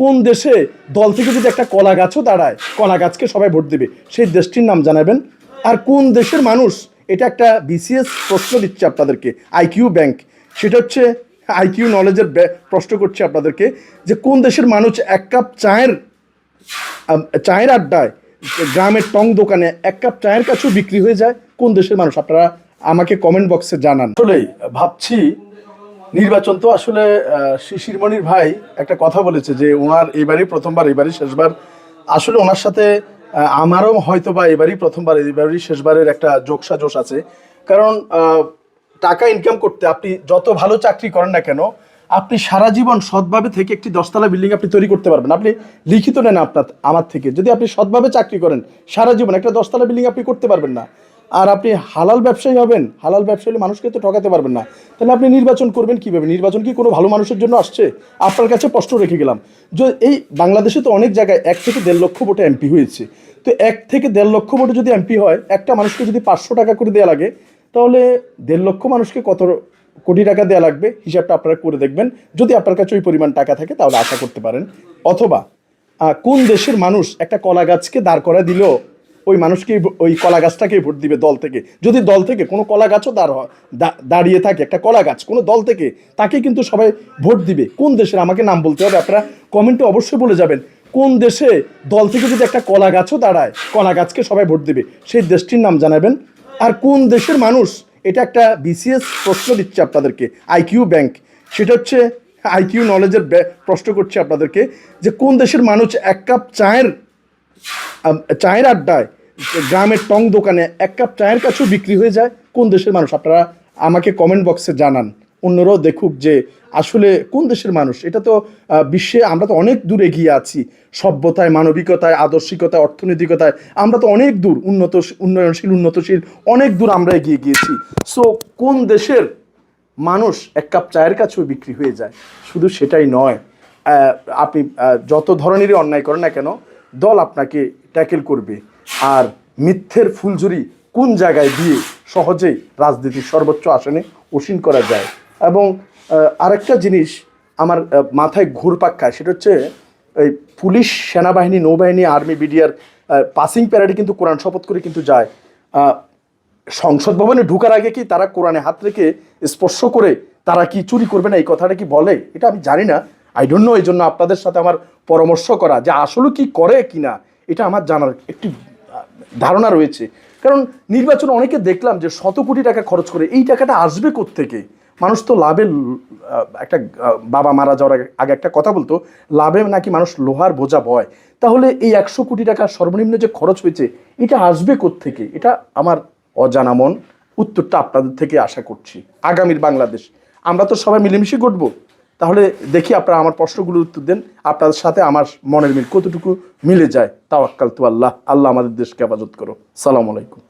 কোন দেশে দল থেকে যদি একটা কলা গাছও দাঁড়ায়, কলা গাছকে সবাই ভোট দেবে, সেই দেশটির নাম জানাবেন। আর কোন দেশের মানুষ, এটা একটা বিসিএস প্রশ্ন দিচ্ছে আপনাদেরকে আইকিউ ব্যাংক। সেটা হচ্ছে আইকিউ নলেজের প্রশ্ন করছে আপনাদেরকে যে কোন দেশের মানুষ এক কাপ চায়ের চায়ের আড্ডায় গ্রামের টং দোকানে এক কাপ চায়ের কাছেও বিক্রি হয়ে যায়? কোন দেশের মানুষ? আপনারা আমাকে কমেন্ট বক্সে জানান। আসলেই ভাবছি নির্বাচন তো আসলে শিশিরমণির ভাই একটা কথা বলেছে যে ওনার এবারই প্রথমবার, এবারই শেষবার। আসলে ওনার সাথে আমারও হয়তো বা এবারই প্রথমবার, এবারই শেষবারের একটা যোগসা জোশ আছে। কারণ টাকা ইনকাম করতে আপনি যত ভালো চাকরি করেন না কেন, আপনি সারা জীবন সৎভাবে থেকে একটি দশতলা বিল্ডিং আপনি তৈরি করতে পারবেন। আপনি লিখিত নেন আপনার, আমার থেকে। যদি আপনি সৎভাবে চাকরি করেন, সারা জীবন একটা দশতলা বিল্ডিং আপনি করতে পারবেন না। আর আপনি হালাল ব্যবসায়ী হবেন, হালাল ব্যবসায়ী মানুষকে তো ঠকাতে পারবেন না। তাহলে আপনি নির্বাচন করবেন কীভাবে? নির্বাচন কি কোনো ভালো মানুষের জন্য আসছে? আপনার কাছে স্পষ্ট রেখে গেলাম। যে এই বাংলাদেশে তো অনেক জায়গায় এক থেকে দেড় লক্ষ ভোটে এমপি হয়েছে। তো এক থেকে দেড় লক্ষ ভোটে যদি এমপি হয়, একটা মানুষকে যদি পাঁচশো টাকা করে দেওয়া লাগে, তাহলে দেড় লক্ষ মানুষকে কত কোটি টাকা দেওয়া লাগবে? হিসাবটা আপনারা করে দেখবেন। যদি আপনার কাছে ওই পরিমাণ টাকা থাকে, তাহলে আশা করতে পারেন। অথবা কোন দেশের মানুষ একটা কলা গাছকে দাঁড় করা দিল ওই মানুষকেই ওই কলা গাছটাকেই ভোট দিবে দল থেকে। যদি দল থেকে কোনো কলা গাছও দাঁড় দাঁড়িয়ে থাকে, একটা কলা গাছ, কোনো দল থেকে তাকে কিন্তু সবাই ভোট দিবে। কোন দেশের? আমাকে নাম বলতে হবে, আপনারা কমেন্টে অবশ্যই বলে যাবেন। কোন দেশে দল থেকে যদি একটা কলা গাছও দাঁড়ায়, কলা গাছকে সবাই ভোট দিবে? সেই দেশটির নাম জানাবেন। আর কোন দেশের মানুষ? এটা একটা বিসিএস প্রশ্ন দিচ্ছে আপনাদেরকে আইকিউ ব্যাংক। সেটা হচ্ছে আইকিউ নলেজের প্রশ্ন করছে আপনাদেরকে যে কোন দেশের মানুষ এক কাপ চায়ের চায়ের আড্ডায় গ্রামের টং দোকানে এক কাপ চায়ের কাছেও বিক্রি হয়ে যায়। কোন দেশের মানুষ? আপনারা আমাকে কমেন্ট বক্সে জানান। অন্যরাও দেখুক যে আসলে কোন দেশের মানুষ। এটা তো বিশ্বে আমরা তো অনেক দূর এগিয়ে আছি। সভ্যতায়, মানবিকতায়, আদর্শিকতায়, অর্থনৈতিকতায় আমরা তো অনেক দূর উন্নত, উন্নয়নশীল, উন্নতশীল অনেক দূর আমরা এগিয়ে গিয়েছি। সো কোন দেশের মানুষ এক কাপ চায়ের কাছেও বিক্রি হয়ে যায়? শুধু সেটাই নয় আপনি যত ধরনেরই অন্যায় করেন না কেন দল আপনাকে ট্যাকেল করবে। আর মিথ্যের ফুলঝুরি কোন জায়গায় দিয়ে সহজেই রাজনীতির সর্বোচ্চ আসনে উসীন করা যায়? এবং আরেকটা জিনিস আমার মাথায় ঘুরপাক খায়, সেটা হচ্ছে এই পুলিশ, সেনাবাহিনী, নৌবাহিনী, আর্মি, বিডিআর পাসিং প্যারেডে কিন্তু কোরআন শপথ করে কিন্তু যায়। সংসদ ভবনে ঢুকার আগে কি তারা কোরআনে হাত রেখে স্পর্শ করে তারা কি চুরি করবে না, এই কথাটা কি বলে? এটা আমি জানি না। আই ডোন্ট নো এই জন্য আপনাদের সাথে আমার পরামর্শ করা যে আসলে কি করে কি না এটা আমার জানার একটি ধারণা রয়েছে। কারণ নির্বাচন অনেকে দেখলাম যে শত কোটি টাকা খরচ করে, এই টাকাটা আসবে থেকে মানুষ তো লাভে একটা বাবা মারা যাওয়ার আগে- একটা কথা বলতো, লাভে নাকি মানুষ লোহার বোঝা বয়। তাহলে এই একশো কোটি টাকা সর্বনিম্ন যে খরচ হয়েছে, এটা আসবে থেকে এটা আমার অজানা মন, উত্তরটা আপনাদের থেকে আশা করছি। আগামীর বাংলাদেশ। আমরা তো সবাই মিলেমিশে ঘটবো। তাহলে দেখি আপনারা আমার প্রশ্নগুলোর উত্তর দেন। আপনাদের সাথে আমার মনের মিল কতটুকু মিলে যায়? তাওয়াক্কাল তু আল্লাহ। আল্লাহ আমাদের দেশকে হেফাজত করো সালাম আলাইকুম।